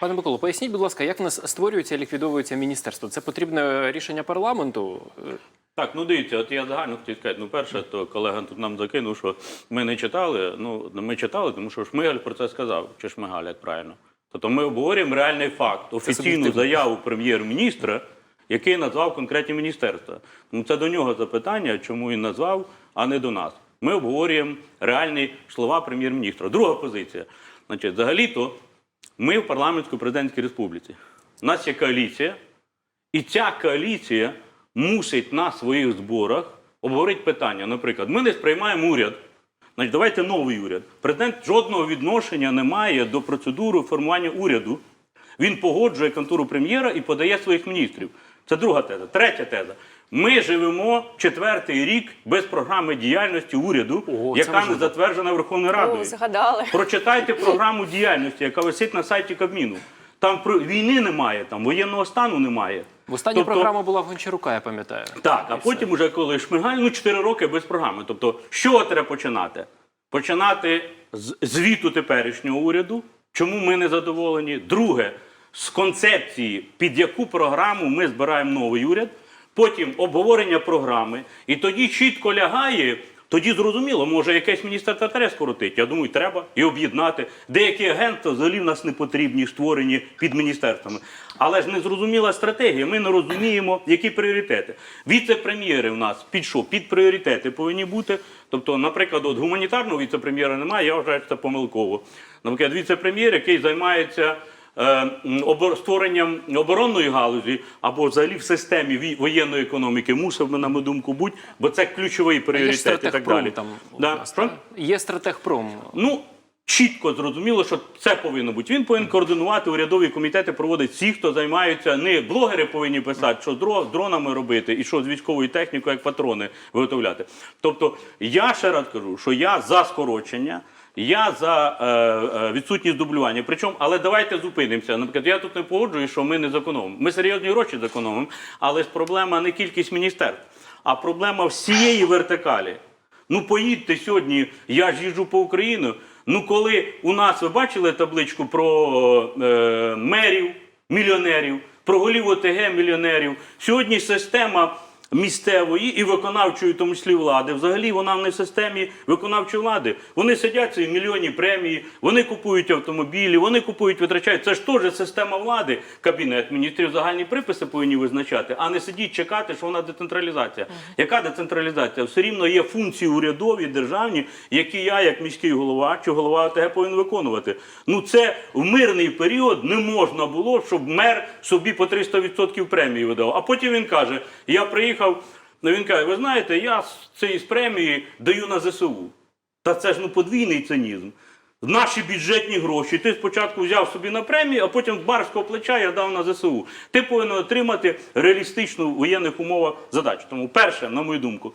Пане Миколо, поясніть, будь ласка, як в нас створюється і ліквідовується міністерство? Це потрібне рішення парламенту? Так, ну дивіться, от я загально хотів сказати. Ну, перше, то колега тут нам закинув, що ми не читали. Ну, ми читали, тому що Шмигаль про це сказав, чи Шмигаль, як правильно. Тобто ми обговорюємо реальний факт, офіційну заяву прем'єр-міністра, який назвав конкретні міністерства. Ну, це до нього запитання, чому він назвав, а не до нас. Ми обговорюємо реальні слова прем'єр-міністра. Друга позиція. Значить, взагалі-то ми в парламентсько-президентській республіці. У нас є коаліція, і ця коаліція мусить на своїх зборах обговорити питання. Наприклад, ми не сприймаємо уряд. Значить, давайте новий уряд. Президент жодного відношення не має до процедури формування уряду. Він погоджує контуру прем'єра і подає своїх міністрів. Це друга теза. Третя теза. Ми живемо четвертий рік без програми діяльності уряду, Ого, яка не затверджена Верховною Радою. О, згадали. Прочитайте програму діяльності, яка висить на сайті Кабміну. Там про війни немає, там воєнного стану немає. В останній Тобто- програма була в Гончарука, я пам'ятаю. Так, а потім уже коли Шмигаль, ну 4 роки без програми. Тобто, що треба починати? Починати з звіту теперішнього уряду. Чому ми не задоволені? Друге, з концепції, під яку програму ми збираємо новий уряд. Потім обговорення програми. І тоді чітко лягає. Тоді зрозуміло, може якесь міністерство треба скоротити. Я думаю, треба і об'єднати. Деякі агентства взагалі в нас не потрібні, створені під міністерствами. Але ж не зрозуміла стратегія. Ми не розуміємо, які пріоритети. Віце-прем'єри в нас під що? Під пріоритети повинні бути. Тобто, наприклад, от гуманітарного віце-прем'єра немає, я вважаю, це помилково. Наприклад, віце-прем'єр, який займається створенням оборонної галузі або взагалі в системі воєнної економіки, мусив би, на мою думку, бути, бо це ключовий пріоритет і так далі. там Да. нас, Що? Є стратегпром. Ну, чітко зрозуміло, що це повинно бути. Він повинен координувати урядові комітети, проводить всі, хто займаються. Не блогери повинні писати, що з дронами робити і що з військовою технікою, як патрони виготовляти. Тобто, я ще раз кажу, що я за скорочення. Я за е, е, відсутність дублювання. Причому, але давайте зупинимося. Наприклад, я тут не погоджую, що ми не зекономимо. Ми серйозні гроші зекономимо, але ж проблема не кількість міністерств, а проблема всієї вертикалі. Ну поїдьте сьогодні, я ж їжджу по Україні. Ну, коли у нас ви бачили табличку про е, мерів, мільйонерів, про голів ОТГ мільйонерів. Сьогодні система місцевої і виконавчої, в тому числі влади, взагалі вона не в системі виконавчої влади. Вони сидять ці мільйонні премії, вони купують автомобілі, вони купують, витрачають. Це ж теж система влади. Кабінет міністрів загальні приписи повинні визначати, а не сидіть чекати, що вона децентралізація. Яка децентралізація? Все рівно є функції урядові, державні, які я, як міський голова чи голова ОТГ, повинен виконувати. Ну це в мирний період не можна було, щоб мер собі по 300% премії видав. А потім він каже: Я приїхав. Ну він каже, ви знаєте, я цієї з премії даю на ЗСУ. Та це ж ну подвійний цинізм. Наші бюджетні гроші. Ти спочатку взяв собі на премію, а потім з барського плеча я дав на ЗСУ. Ти повинен отримати реалістичну в воєнних умовах задачу. Тому, перше, на мою думку,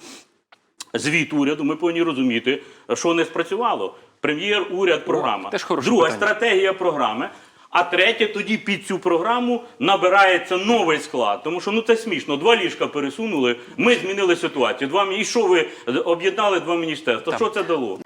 звіт уряду, ми повинні розуміти, що не спрацювало. Прем'єр, уряд, програма. теж хороше Друга питання. стратегія програми. А третє, тоді під цю програму набирається новий склад. Тому що ну це смішно. Два ліжка пересунули. Ми змінили ситуацію. Два і що ви об'єднали два міністерства? Що це дало?